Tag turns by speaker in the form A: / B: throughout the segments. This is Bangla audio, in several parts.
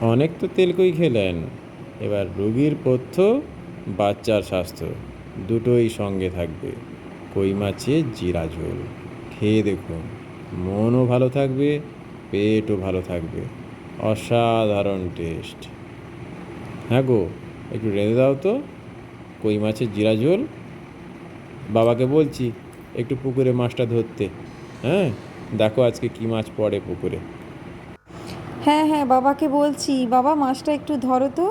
A: অনেক তো তেলকই খেলেন? এবার রুগীর পথ্য, বাচ্চার স্বাস্থ্য, দুটোই সঙ্গে থাকবে। কই মাছের জিরা ঝোল। খেয়ে দেখুন, মনও ভালো থাকবে, পেটও ভালো থাকবে। অসাধারণ টেস্ট। হ্যাঁ গো, একটু রেঁধে দাও তো। কই মাছের জিরা ঝোল? বাবাকে বলছি, একটু পুকুরে মাছটা ধরতে। হ্যাঁ দেখো আজকে কী মাছ পড়ে পুকুরে।
B: হ্যাঁ হ্যাঁ বাবাকে বলছি। বাবা, মাছটা একটু ধরো তো।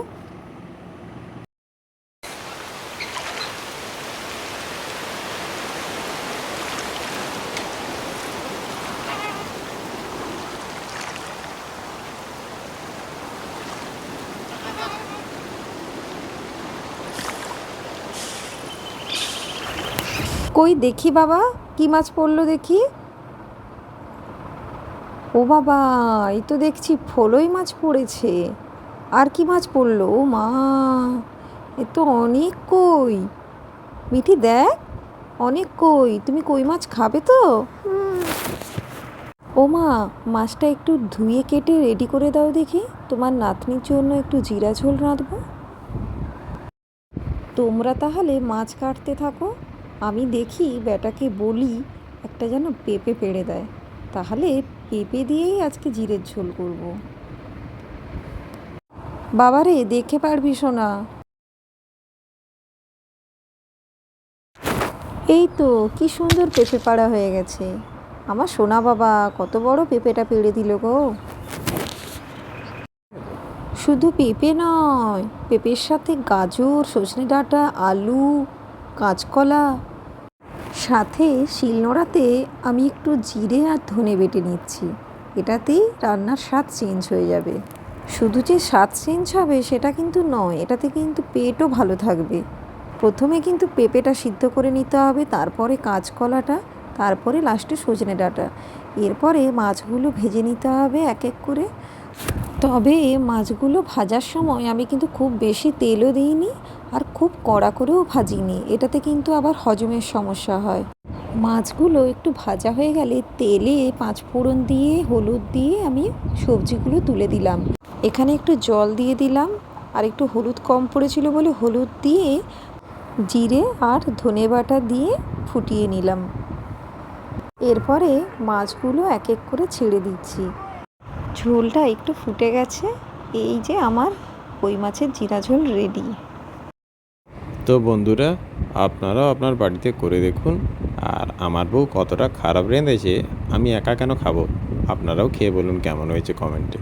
B: কই দেখি বাবা, কি মাছ পড়ল দেখি? ও বাবা, এই তো দেখছি ফলই মাছ পড়েছে। আর কি মাছ পড়ল? ও মা, এ তো অনেক কই। মিঠি, দেখ, অনেক কই। তুমি কই মাছ খাবে তো? ও মা, মাছটা একটু ধুয়ে কেটে রেডি করে দাও দেখি। তোমার নাতনির জন্য একটু জিরা ঝোল রাঁধবো। তোমরা তাহলে মাছ কাটতে থাকো। আমি দেখি বেটাকে বলি, একটা যেন পেঁপে পেড়ে দেয়। তাহলে পেঁপে দিয়েই আজকে জিরের ঝোল করব। বাবারে, দেখে পারবি শোনা এই তো, কি সুন্দর পেঁপে পাড়া হয়ে গেছে। আমার সোনা বাবা, কত বড় পেঁপেটা পেড়ে দিল গো। শুধু পেঁপে নয়, পেঁপের সাথে গাজর, সজনে ডাঁটা, আলু, কাঁচকলা সাথে শিলনোড়াতে আমি একটু জিরে আর ধনে বেটে নিচ্ছি। এটাতেই রান্নার স্বাদ চেঞ্জ হয়ে যাবে। শুধু যে স্বাদ চেঞ্জ হবে সেটা কিন্তু নয়, এটাতে কিন্তু পেটও ভালো থাকবে। প্রথমে কিন্তু পেঁপেটা সিদ্ধ করে নিতে হবে, তারপরে কাঁচকলাটা, তারপরে লাস্টে সজনে ডাঁটা। এরপরে মাছগুলো ভেজে নিতে হবে এক এক করে। তবে মাছগুলো ভাজার সময় আমি কিন্তু খুব বেশি তেলও দিইনি আর খুব কড়া করেও ভাজিনি। এটাতে কিন্তু আবার হজমের সমস্যা হয়। মাছগুলো একটু ভাজা হয়ে গেলে তেলে পাঁচ ফোড়ন দিয়ে, হলুদ দিয়ে আমি সবজিগুলো তুলে দিলাম। এখানে একটু জল দিয়ে দিলাম। আর একটু হলুদ কম পড়েছিল বলে হলুদ দিয়ে জিরে আর ধনে বাটা দিয়ে ফুটিয়ে নিলাম। এরপরে মাছগুলো এক এক করে ছেড়ে দিচ্ছি। ঝোলটা একটু ফুটে গেছে। এই যে আমার কই মাছের জিরা ঝোল রেডি।
A: তো বন্ধুরা, আপনারাও আপনার বাড়িতে করে দেখুন। আর আমার বউ কতটা খারাপ রেঁধেছে, আমি একা কেন খাব? আপনারাও খেয়ে বলুন কেমন হয়েছে কমেন্টে।